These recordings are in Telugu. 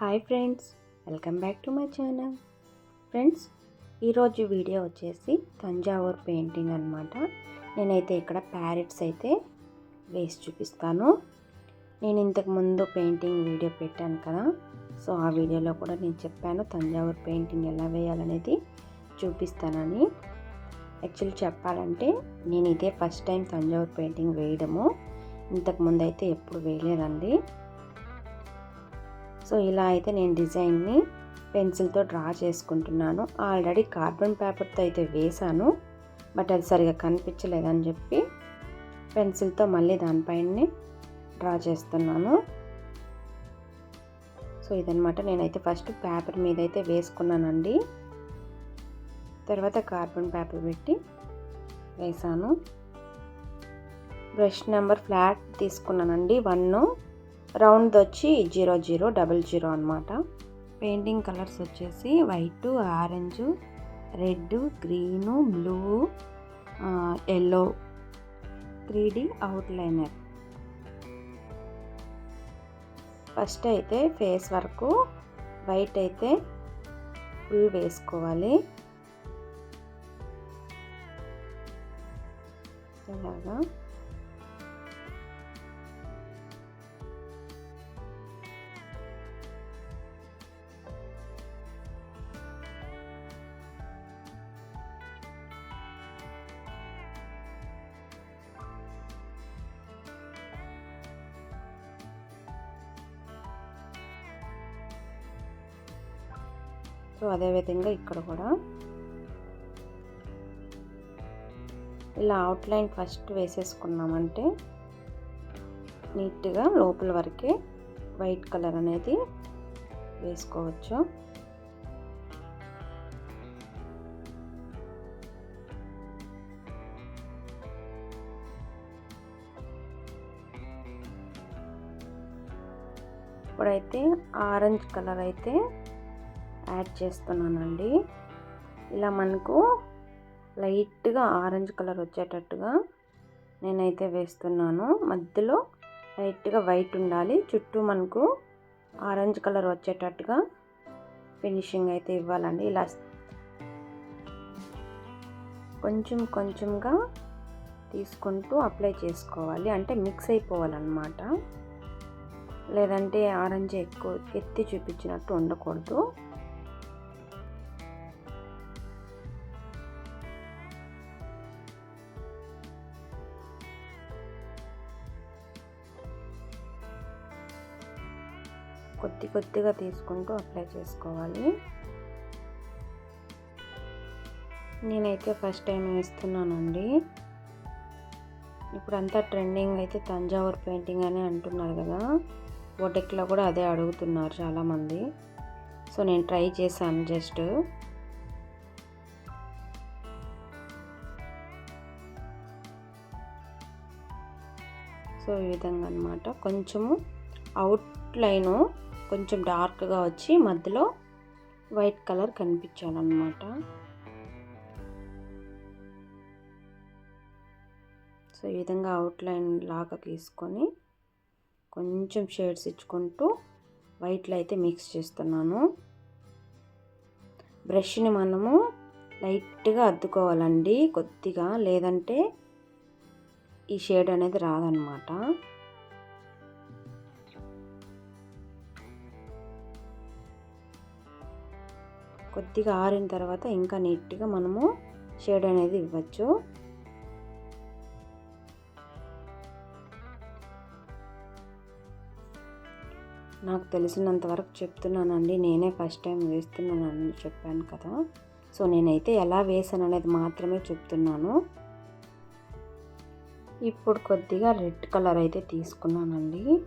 Hi friends welcome back to my channel friends ఈరోజు వీడియో వచ్చేసి తంజావూర్ పెయింటింగ్ అనమాట నేనైతే ఇక్కడ ప్యారెట్స్ అయితే వేసి చూపిస్తాను. నేను ఇంతకు ముందు పెయింటింగ్ వీడియో పెట్టాను కదా సో ఆ వీడియోలో కూడా నేను చెప్పాను తంజావూర్ పెయింటింగ్ ఎలా వేయాలనేది చూపిస్తానని. యాక్చువల్లీ చెప్పాలంటే నేను ఇదే ఫస్ట్ టైం తంజావూర్ పెయింటింగ్ వేయడము. ఇంతకు ముందు అయితే ఎప్పుడు వేయలేదండి. సో ఇలా అయితే నేను డిజైన్ని పెన్సిల్తో డ్రా చేసుకుంటున్నాను. ఆల్రెడీ కార్బన్ పేపర్తో అయితే వేశాను. బట్ అది సరిగా కనిపించలేదని చెప్పి పెన్సిల్తో మళ్ళీ దానిపైనే డ్రా చేస్తున్నాను. సో ఇదనమాట నేనైతే ఫస్ట్ పేపర్ మీద అయితే వేసుకున్నానండి. తర్వాత కార్బన్ పేపర్ పెట్టి వేసాను బ్రష్ నెంబర్ ఫ్లాట్ తీసుకున్నానండి. వన్ రౌండ్ వచ్చి జీరో జీరో డబల్ జీరో అనమాట పెయింటింగ్ కలర్స్ వచ్చేసి white orange red green blue yellow three D outliner. First అయితే ఫేస్ వరకు వైట్ అయితే ఫుల్ వేసుకోవాలి. ఇలాగా. సో అదేవిధంగా ఇక్కడ కూడా. ఇలా అవుట్లైన్ ఫస్ట్ వేసేసుకున్నామంటే నీట్గా లోపల వరకే వైట్ కలర్ అనేది వేసుకోవచ్చు. ఇప్పుడైతే ఆరెంజ్ కలర్ అయితే యాడ్ చేస్తున్నానండి. ఇలా మనకు లైట్గా ఆరెంజ్ కలర్ వచ్చేటట్టుగా నేనైతే వేస్తున్నాను. మధ్యలో లైట్గా వైట్ ఉండాలి. చుట్టూ మనకు ఆరెంజ్ కలర్ వచ్చేటట్టుగా ఫినిషింగ్ అయితే ఇవ్వాలండి. ఇలా కొంచెం కొంచెంగా తీసుకుంటూ అప్లై చేసుకోవాలి. అంటే మిక్స్ అయిపోవాలన్నమాట. లేదంటే ఆరెంజ్ ఎక్కువ ఎత్తి చూపించినట్టు ఉండకూడదు. కొద్ది కొద్దిగా తీసుకుంటూ అప్లై చేసుకోవాలి. నేనైతే ఫస్ట్ టైం వేస్తున్నానండి. ఇప్పుడు అంతా ట్రెండింగ్ అయితే తంజావూర్ పెయింటింగ్ అని అంటున్నారు కదా. ఓటెక్లో కూడా అదే అడుగుతున్నారు చాలామంది. సో నేను ట్రై చేశాను జస్ట్ సో ఈ విధంగా అనమాట కొంచెము అవుట్ లైను కొంచెం డార్క్గా వచ్చి మధ్యలో వైట్ కలర్ కనిపించాలన్నమాట. సో ఈ విధంగా అవుట్లైన్ లాగా తీసుకొని కొంచెం షేడ్స్ ఇచ్చుకుంటూ వైట్లో అయితే మిక్స్ చేస్తున్నాను. బ్రష్ని మనము లైట్గా అద్దుకోవాలండి కొద్దిగా లేదంటే ఈ షేడ్ అనేది రాదనమాట కొద్దిగా ఆరిన తర్వాత ఇంకా నీట్గా మనము షేడ్ అనేది ఇవ్వచ్చు. నాకు తెలిసినంత వరకు చెప్తున్నానండి. నేనే ఫస్ట్ టైం వేస్తున్నానని చెప్పాను కదా. సో నేనైతే ఎలా వేసాను అనేది మాత్రమే చెప్తున్నాను. ఇప్పుడు కొద్దిగా రెడ్ కలర్ అయితే తీసుకున్నానండి.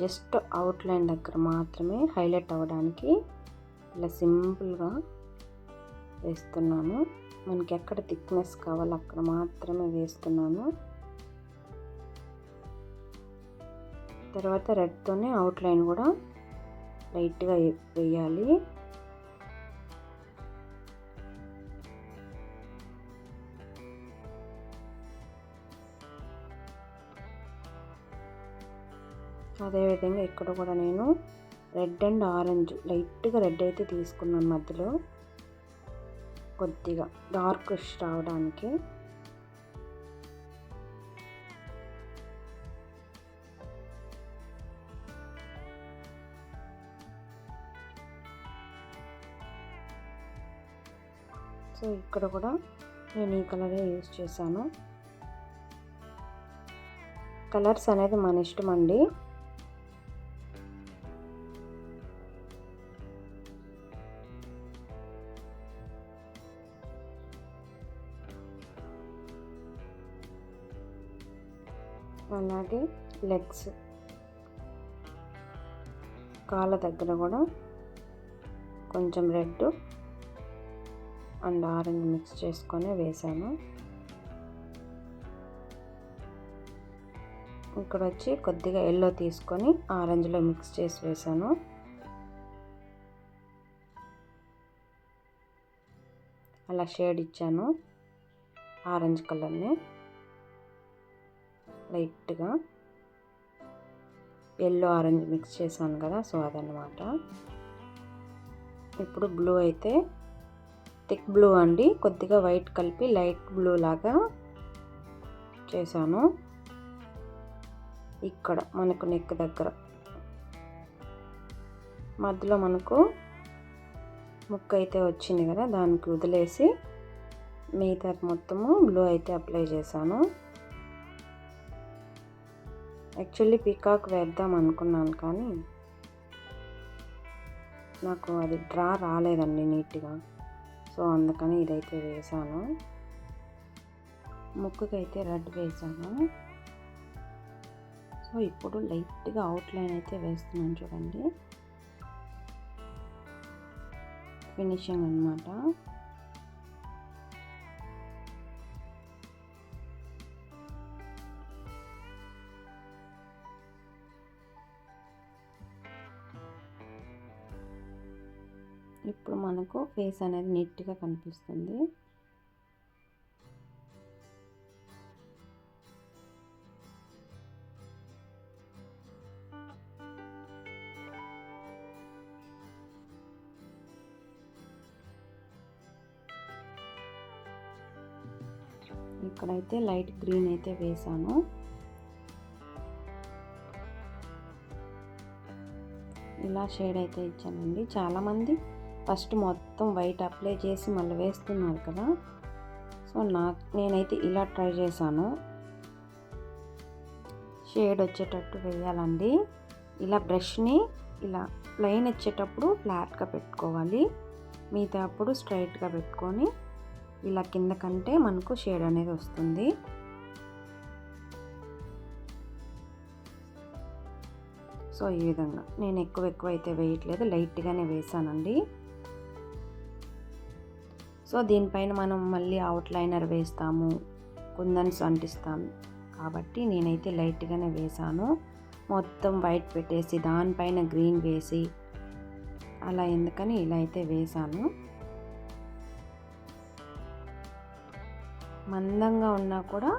జస్ట్ అవుట్లైన్ దగ్గర మాత్రమే హైలైట్ అవ్వడానికి ఇలా సింపుల్గా వేస్తున్నాను. మనకి ఎక్కడ థిక్నెస్ కావాలో అక్కడ మాత్రమే వేస్తున్నాను. తర్వాత రెడ్తోనే అవుట్లైన్ కూడా లైట్గా వేయాలి. అదేవిధంగా ఇక్కడ కూడా నేను రెడ్ అండ్ ఆరెంజ్ లైట్గా రెడ్ అయితే తీసుకున్నాను మధ్యలో. కొద్దిగా డార్క్ రావడానికి. సో ఇక్కడ కూడా నేను ఈ కలరే యూజ్ చేశాను. కలర్స్ అనేది మన ఇష్టం అండి. అలాగే లెగ్స్. కాళ్ళ దగ్గర కూడా కొంచెం రెడ్ అండ్ ఆరెంజ్ మిక్స్ చేసుకొని వేసాను. ఇక్కడ వచ్చి కొద్దిగా ఎల్లో తీసుకొని ఆరెంజ్లో మిక్స్ చేసి వేసాను. అలా షేడ్ ఇచ్చాను ఆరెంజ్ కలర్ని. లైట్గా ఎల్లో ఆరెంజ్ మిక్స్ చేశాను కదా సో అదనమాట ఇప్పుడు బ్లూ అయితే థిక్ బ్లూ అండి. కొద్దిగా వైట్ కలిపి లైట్ బ్లూ లాగా చేశాను. ఇక్కడ మనకు నెక్ దగ్గర. మధ్యలో మనకు ముక్క అయితే వచ్చింది కదా దానికి వదిలేసి మిగతా మొత్తము బ్లూ అయితే అప్లై చేశాను. యాక్చువల్లీ పీకాక్ వేద్దాం అనుకున్నాను కానీ నాకు అది డ్రా రాలేదండి నీట్గా. సో అందుకని ఇదైతే వేసాను. ముక్కుకైతే రెడ్ వేసాను. సో ఇప్పుడు లైట్గా అవుట్లైన్ అయితే వేస్తున్నాను చూడండి. ఫినిషింగ్ అనమాట ఫేస్ అనేది నీట్గా కనిపిస్తుంది. ఇక్కడైతే లైట్ గ్రీన్ అయితే వేసాను ఇలా షేడ్ అయితే ఇచ్చానండి. చాలామంది ఫస్ట్ మొత్తం వైట్ అప్లై చేసి మళ్ళీ వేస్తున్నారు కదా. సో నా నేనైతే ఇలా ట్రై చేశాను. షేడ్ వచ్చేటట్టు వేయాలండి. ఇలా బ్రష్ని ఇలా లైన్ వచ్చేటప్పుడు ఫ్లాట్గా పెట్టుకోవాలి. మిగతా అప్పుడు స్ట్రైట్గా పెట్టుకొని ఇలా కింద కంటే మనకు షేడ్ అనేది వస్తుంది. సో ఈ విధంగా. నేను ఎక్కువ ఎక్కువ అయితే వేయట్లేదు. లైట్గానే వేసానండి సో దీనిపైన మనం మళ్ళీ అవుట్లైనర్ వేస్తాము కుందన్స్ అంటిస్తాము. కాబట్టి నేనైతే లైట్గానే వేసాను మొత్తం వైట్ పెట్టేసి దానిపైన గ్రీన్ వేసి అలా ఎందుకని ఇలా అయితే వేసాను మందంగా ఉన్నా కూడా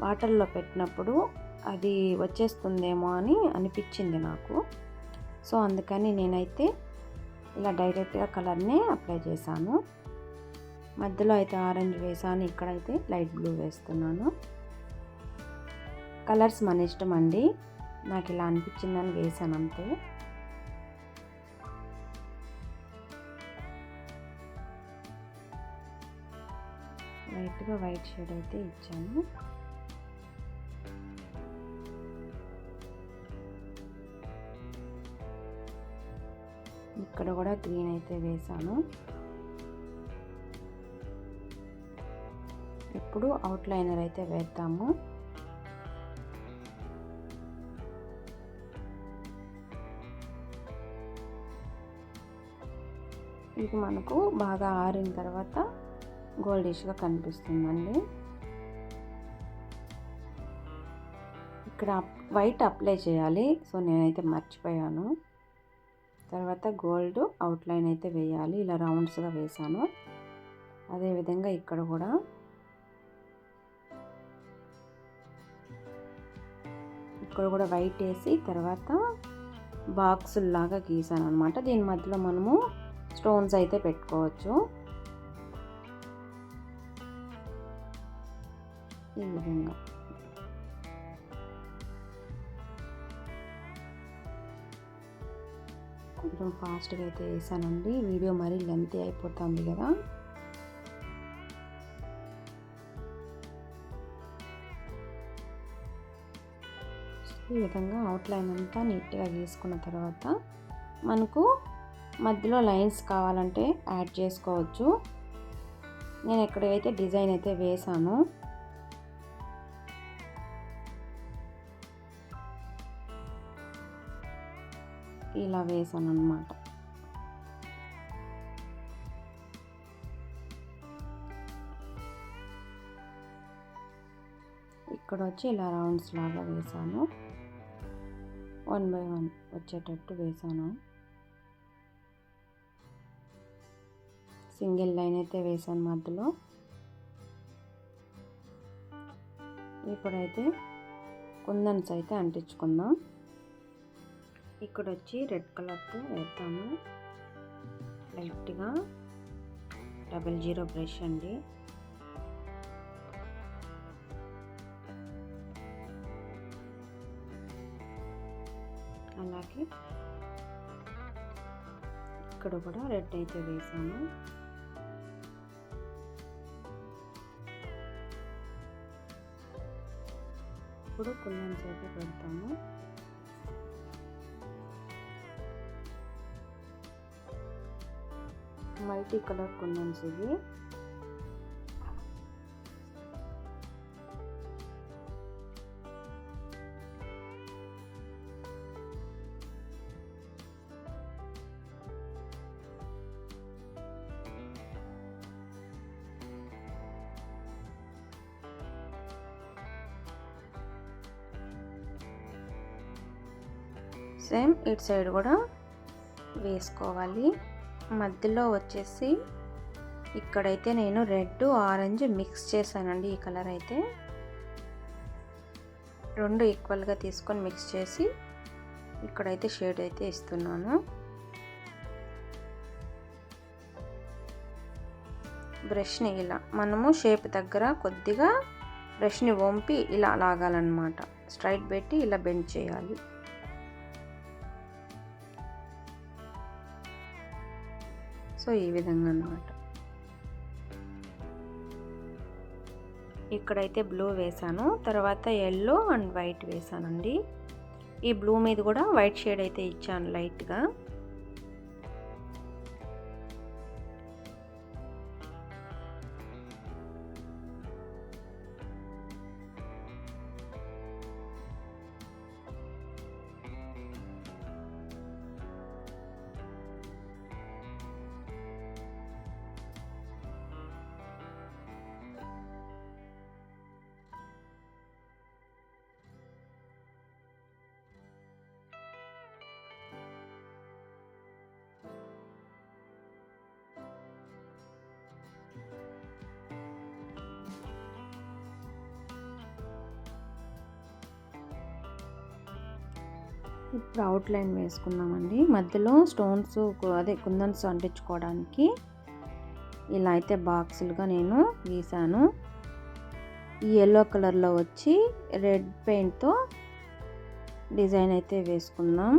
వాటర్లో పెట్టినప్పుడు అది వచ్చేస్తుందేమో అని అనిపించింది నాకు. సో అందుకని నేనైతే ఇలా డైరెక్ట్గా కలర్నే అప్లై చేశాను. మధ్యలో అయితే ఆరెంజ్ వేసాను ఇక్కడైతే లైట్ బ్లూ వేస్తున్నాను. కలర్స్ మన ఇష్టం అండి నాకు ఇలా అనిపించిందని వేసాను అంతే. లైట్గా వైట్ షేడ్ అయితే ఇచ్చాను. ఇక్కడ కూడా గ్రీన్ అయితే వేసాను. ఇప్పుడు అవుట్లైనర్ అయితే వేద్దాము. ఇది మనకు బాగా ఆరిన తర్వాత గోల్డిష్గా కనిపిస్తుందండి. ఇక్కడ వైట్ అప్లై చేయాలి సో నేనైతే మర్చిపోయాను. తర్వాత గోల్డ్ అవుట్లైన్ అయితే వేయాలి ఇలా రౌండ్స్గా వేసాను అదేవిధంగా ఇక్కడ కూడా ఇక్కడ కూడా వైట్ వేసి తర్వాత బాక్సుల్లాగా గీసాను అనమాట దీని మధ్యలో మనము స్టోన్స్ అయితే పెట్టుకోవచ్చు. ఈ విధంగా. కొంచెం ఫాస్ట్గా అయితే వేసానండి. వీడియో మరీ లెంతీ అయిపోతుంది కదా. ఈ విధంగా అవుట్లైన్ అంతా నీట్గా గీసుకున్న తర్వాత మనకు మధ్యలో లైన్స్ కావాలంటే యాడ్ చేసుకోవచ్చు. నేను ఎక్కడైతే డిజైన్ అయితే వేసాను ఇలా వేసాను అనమాట ఇక్కడ వచ్చి ఇలా రౌండ్స్ లాగా వేసాను. వన్ బై వన్ వచ్చేటట్టు వేసాను. సింగిల్ లైన్ అయితే వేసాను మధ్యలో. ఇప్పుడైతే కుందన్స్ అయితే అంటించుకుందాం. ఇక్కడ వచ్చి రెడ్ కలర్తో వేస్తాము లైట్గా. డబల్ జీరో బ్రష్ అండి. అలాగే ఇక్కడ కూడా రెడ్ అయితే వేసాను. ఇప్పుడు కొంచెం అయితే పెడతాము మల్టీ కలర్ కొంచెం ఇవి. సేమ్ ఇటు సైడ్ కూడా వేసుకోవాలి. మధ్యలో వచ్చేసి ఇక్కడైతే నేను రెడ్ ఆరెంజ్ మిక్స్ చేశానండి ఈ కలర్ అయితే. రెండు ఈక్వల్గా తీసుకొని మిక్స్ చేసి ఇక్కడైతే షేడ్ అయితే ఇస్తున్నాను. బ్రష్ని ఇలా మనము షేప్ దగ్గర కొద్దిగా బ్రష్ని వంపి ఇలా లాగాలన్నమాట. స్ట్రైట్ పెట్టి ఇలా బెండ్ చేయాలి. సో ఈ విధంగా అనమాట ఇక్కడైతే బ్లూ వేసాను తర్వాత ఎల్లో అండ్ వైట్ వేసానండి ఈ బ్లూ మీద కూడా వైట్ షేడ్ అయితే ఇచ్చాను లైట్గా. ఇప్పుడు అవుట్ లైన్ వేసుకున్నామండి. మధ్యలో స్టోన్స్ అదే కుందన్స్ అంటించుకోవడానికి ఇలా అయితే బాక్సులుగా నేను గీసాను. ఈ ఎల్లో కలర్లో వచ్చి రెడ్ పెయింట్తో డిజైన్ అయితే వేసుకుందాం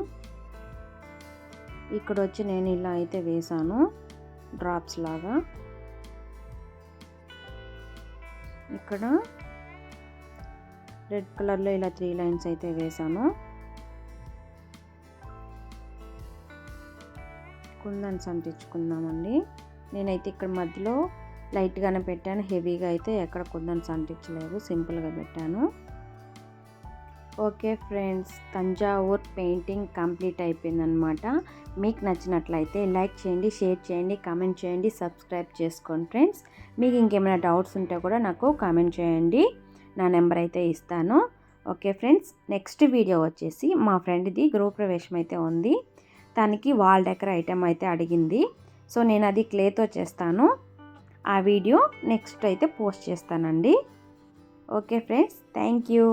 ఇక్కడ వచ్చి నేను ఇలా అయితే వేసాను డ్రాప్స్ లాగా. ఇక్కడ రెడ్ కలర్లో ఇలా త్రీ లైన్స్ అయితే వేసాను. కుందని సంటించుకుందామండి నేనైతే ఇక్కడ మధ్యలో లైట్గానే పెట్టాను. హెవీగా అయితే ఎక్కడ కుందని సంటించలేదు. సింపుల్గా పెట్టాను. Okay friends Thanjavur painting complete అయిపోయిందనమాట మీకు నచ్చినట్లయితే లైక్ చేయండి షేర్ చేయండి కామెంట్ చేయండి సబ్స్క్రైబ్ చేసుకోండి ఫ్రెండ్స్. మీకు ఇంకేమైనా డౌట్స్ ఉంటే కూడా నాకు కామెంట్ చేయండి. నా నెంబర్ అయితే ఇస్తాను. ఓకే ఫ్రెండ్స్ నెక్స్ట్ వీడియో వచ్చేసి మా ఫ్రెండ్ది గృహప్రవేశం అయితే ఉంది. దానికి వాల్ డెకర్ ఐటెం అయితే అడిగింది. సో నేను అది క్లేతో చేస్తాను. ఆ వీడియో నెక్స్ట్ అయితే పోస్ట్ చేస్తానండి. Okay friends thank you.